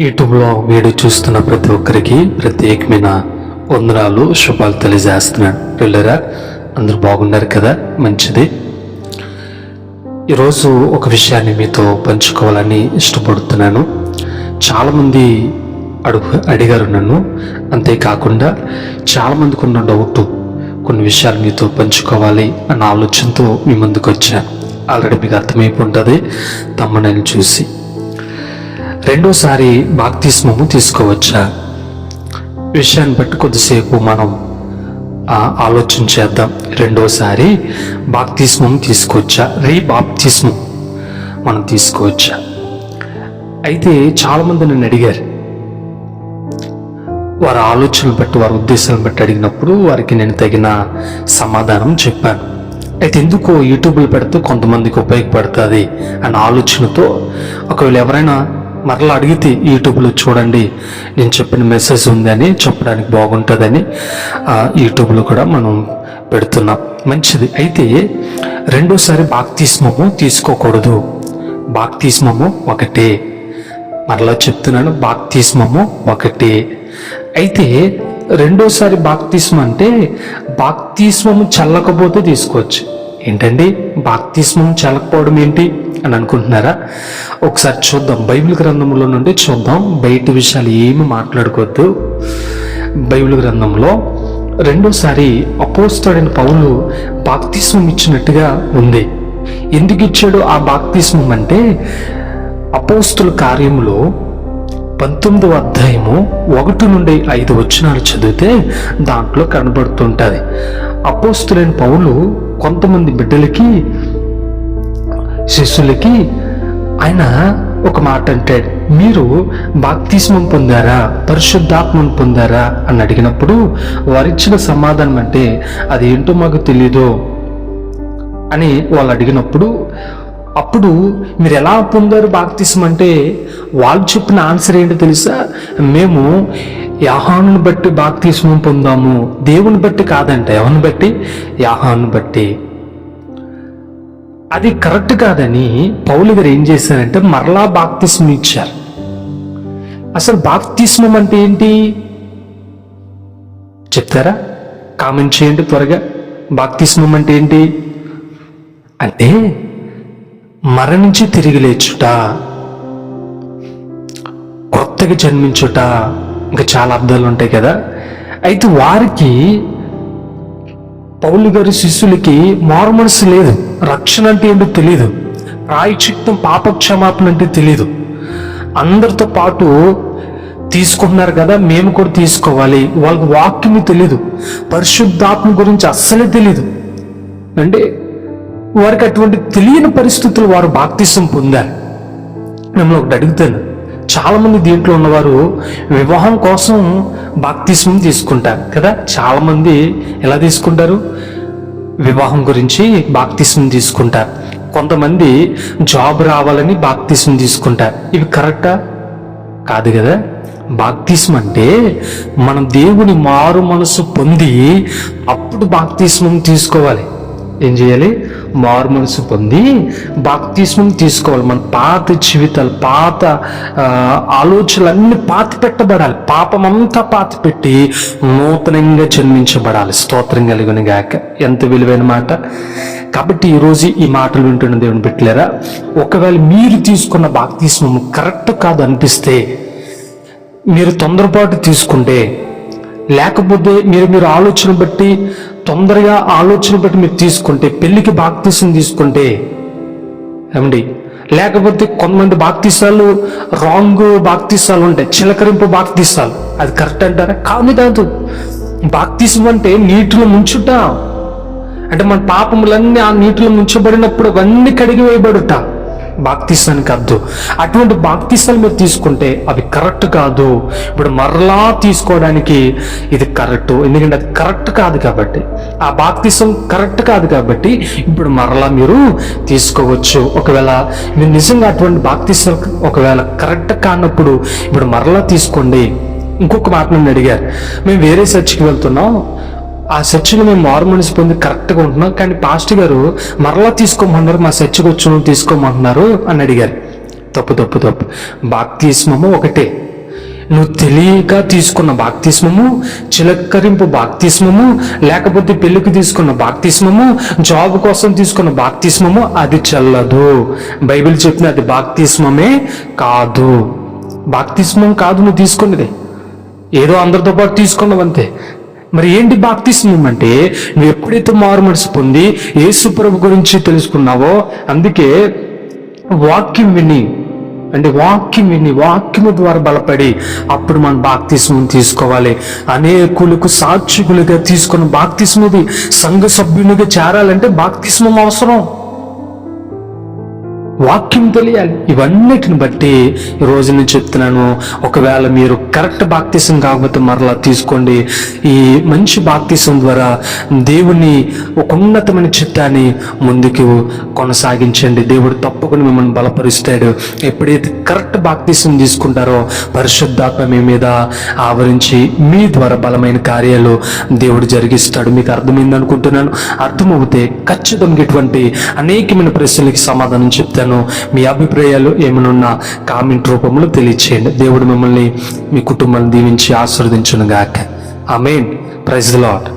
యూట్యూబ్లో వీడియో చూస్తున్న ప్రతి ఒక్కరికి ప్రత్యేకమైన వందనాలు శుభాలు తెలియజేస్తున్నాను. పిల్లరా అందరూ బాగున్నారు కదా? మంచిది. ఈరోజు ఒక విషయాన్ని మీతో పంచుకోవాలని ఇష్టపడుతున్నాను. చాలామంది అడుగు అడిగారు నన్ను. అంతేకాకుండా చాలామందికి ఉన్న డౌట్ కొన్ని విషయాలు మీతో పంచుకోవాలి అన్న ఆలోచనతో మీ ముందుకు వచ్చాను. ఆల్రెడీ మీకు అర్థమైపోయి ఉంటుంది. తమ్మనని చూసి. రెండోసారి బాప్తిస్మము తీసుకోవచ్చా? విషయాన్ని బట్టి కొద్దిసేపు మనం ఆలోచన చేద్దాం. రెండోసారి బాప్తిస్మం తీసుకోవచ్చా? రీ బాప్తిస్మం మనం తీసుకోవచ్చా? అయితే చాలామంది నన్ను అడిగారు. వారి ఆలోచనలు బట్టి వారి ఉద్దేశాలను బట్టి అడిగినప్పుడు వారికి నేను తగిన సమాధానం చెప్పాను. అయితే ఎందుకో యూట్యూబ్లో పెడితే కొంతమందికి ఉపయోగపడుతుంది అన్న ఆలోచనతో ఒకవేళ ఎవరైనా మరలా అడిగితే యూట్యూబ్లో చూడండి నేను చెప్పిన మెసేజ్ ఉందని చెప్పడానికి బాగుంటుందని యూట్యూబ్లో కూడా మనం పెడుతున్నాం. మంచిది. అయితే రెండోసారి బాక్తీస్మము తీసుకోకూడదు. బాక్తీస్మము ఒకటే. మరలా చెప్తున్నాను బాక్తీస్మము ఒకటే. అయితే రెండోసారి బాక్తీస్మ అంటే బాక్తీస్మము చల్లకపోతే తీసుకోవచ్చు. ఏంటండి? బాక్తీస్మం చల్లకపోవడం ఏంటి? అని అనుకుంటున్నారా? ఒకసారి చూద్దాం. బైబిల్ గ్రంథంలో నుండి చూద్దాం. బయట విషయాలు ఏమి మాట్లాడుకోవద్దు. బైబిల్ గ్రంథంలో రెండోసారి అపోస్తడైన పౌలు బాక్తిస్మం ఇచ్చినట్టుగా ఉంది. ఎందుకు ఇచ్చాడు ఆ బాక్తిస్మం అంటే అపోస్తుల కార్యములో పంతొమ్మిదవ అధ్యాయము ఒకటి నుండి ఐదు వచనాలు చదివితే దాంట్లో కనబడుతుంటుంది. అపోస్తులైన పౌలు కొంతమంది బిడ్డలకి శిష్యులకి ఆయన ఒక మాట అంటాడు మీరు బాప్తిస్మం పొందారా? పరిశుద్ధాత్మను పొందారా? అని అడిగినప్పుడు వారిచ్చిన సమాధానం అంటే అదేంటో మాకు తెలీదు అని వాళ్ళు అడిగినప్పుడు అప్పుడు మీరు ఎలా పొందారు బాప్తిస్మం అంటే వాళ్ళు చెప్పిన ఆన్సర్ ఏంటో తెలుసా? మేము యాహాను బట్టి బాప్తిస్మం పొందాము. దేవుని బట్టి కాదంట. ఎవరిని బట్టి? యాహాను బట్టి. అది కరెక్ట్ కాదని పౌలు గారు ఏం చేశారంటే మరలా బాప్తిస్మం ఇచ్చారు. అసలు బాప్తిస్మం అంటే ఏంటి? చెప్తారా? కామెంట్ చేయండి త్వరగా. బాప్తిస్మం అంటే ఏంటి? అంటే మరణించి తిరిగి లేచుట కొత్తగా జన్మించుట. ఇంకా చాలా అర్థాలు ఉంటాయి కదా. అయితే వారికి పౌలు గారి శిష్యులకి మారు మనసు లేదు. రక్షణ అంటే ఏంటో తెలియదు ప్రాయచిత్తం పాపక్షమాపణ అంటే తెలియదు అందరితో పాటు తీసుకుంటున్నారు కదా మేము కూడా తీసుకోవాలి. వాళ్ళకి వాక్యం తెలియదు పరిశుద్ధాత్మ గురించి అస్సలే తెలియదు అంటే వారికి అటువంటి తెలియని పరిస్థితులు వారు బాప్తిసం పొందారు. మిమ్మల్ని ఒకటి అడుగుతాను. చాలామంది దీంట్లో ఉన్నవారు వివాహం కోసం బాప్తిస్మం తీసుకుంటారు కదా. చాలామంది ఎలా తీసుకుంటారు? వివాహం గురించి బాప్తిస్మం తీసుకుంటారు. కొంతమంది జాబ్ రావాలని బాప్తిస్మం తీసుకుంటారు. ఇవి కరెక్టా? కాదు కదా. బాప్తిస్మం అంటే మనం దేవుని మారు మనసు పొంది అప్పుడు బాప్తిస్మం తీసుకోవాలి. ఏం చేయాలి? మారు మనసు పొంది బాప్తిస్మం తీసుకోవాలి. మన పాత జీవితాలు పాత ఆలోచనలన్నీ పాత పెట్టబడాలి పాపం అంతా పాత పెట్టి నూతనంగా జన్మించబడాలి. స్తోత్రం కలిగిన గాక. ఎంత విలువైన మాట. కాబట్టి ఈరోజు ఈ మాటలు వింటున్న దేవుని పెట్టలేరా ఒకవేళ మీరు తీసుకున్న బాప్తిస్మం కరెక్ట్ కాదు అనిపిస్తే మీరు తొందరపాటు తీసుకుంటే లేకపోతే మీరు మీరు ఆలోచన బట్టి తొందరగా ఆలోచన బట్టి మీరు తీసుకుంటే పెళ్ళికి బాక్తీసం తీసుకుంటే ఏమండి? లేకపోతే కొంతమంది బాక్తీసాలు రాంగ్ బాక్తీసాలు ఉంటాయి చిలకరింపు బాక్తీసాలు అది కరెక్ట్ అంటారా? కాదు కాదు. బాక్తీసం అంటే నీటిలో ముంచుట. అంటే మన పాపములన్నీ ఆ నీటిలో ముంచబడినప్పుడు అవన్నీ కడిగి వేయబడుట బాక్తీసానికి అద్దు. అటువంటి బాక్తీసాలు మీరు తీసుకుంటే అవి కరెక్ట్ కాదు. ఇప్పుడు మరలా తీసుకోవడానికి ఇది కరెక్ట్. ఎందుకంటే అది కరెక్ట్ కాదు కాబట్టి. ఆ బాక్తీసం కరెక్ట్ కాదు కాబట్టి ఇప్పుడు మరలా మీరు తీసుకోవచ్చు. ఒకవేళ మీరు నిజంగా అటువంటి బాక్తీసాలు ఒకవేళ కరెక్ట్ కానప్పుడు ఇప్పుడు మరలా తీసుకోండి. ఇంకొక మాట నన్ను అడిగారు. మేము వేరే చర్చికి వెళ్తున్నాం. ఆ చర్చిలో మేము మారు పొంది కరెక్ట్గా ఉంటున్నాం. కానీ పాస్టర్ గారు మరలా తీసుకోమన్నారు మా చర్చికి వచ్చి తీసుకోమంటున్నారు అని అడిగారు. తప్పు తప్పు తప్పు. బాప్తిస్మము ఒకటే. నువ్వు తెలియక తీసుకున్న బాప్తిస్మము చిలకరింపు బాప్తిస్మము లేకపోతే పెళ్ళికి తీసుకున్న బాప్తిస్మము జాబ్ కోసం తీసుకున్న బాప్తిస్మము అది చెల్లదు. బైబిల్ చెప్పిన అది బాప్తిస్మమే కాదు. బాప్తిస్మం కాదు నువ్వు తీసుకున్నది. ఏదో అందరితో పాటు తీసుకున్నావు అంతే మరి ఏంటి బాప్తిస్మం అంటే నువ్వు ఎప్పుడైతే మారు మనసు పొంది యేసు ప్రభు గురించి తెలుసుకున్నావో అందుకే వాక్యం విని అంటే వాక్యం విని వాక్యము ద్వారా బలపడి అప్పుడు మనం బాప్తిస్మం తీసుకోవాలి. అనేకులకు సాక్షికులుగా తీసుకున్న బాప్తిస్మది సంఘ సభ్యునిగా చేరాలంటే బాప్తిస్మం అవసరం. వాక్యం తెలియాలి. ఇవన్నిటిని బట్టి రోజు నేను చెప్తున్నాను. ఒకవేళ మీరు కరెక్ట్ బాక్తీసం కాకపోతే మరలా తీసుకోండి. ఈ మంచి బాక్తీసం ద్వారా దేవుని ఒక ఉన్నతమైన చిత్తాన్ని ముందుకు కొనసాగించండి. దేవుడు తప్పకుండా మిమ్మల్ని బలపరుస్తాడు. ఎప్పుడైతే కరెక్ట్ బాక్తీసం తీసుకుంటారో పరిశుద్ధాత్మ మీ మీద ఆవరించి మీ ద్వారా బలమైన కార్యాలు దేవుడు జరిగిస్తాడు. మీకు అర్థమైంది అనుకుంటున్నాను? అర్థమవుతే ఖచ్చితంగా ఇటువంటి అనేకమైన ప్రశ్నలకి సమాధానం చెప్తాను మీ అభిప్రాయాలు ఏమనున్నా కామెంట్ రూపంలో తెలియచేయండి. దేవుడు మిమ్మల్ని మీ కుటుంబాన్ని దీవించి ఆస్వాదించును గాక ఆమెన్. Praise lot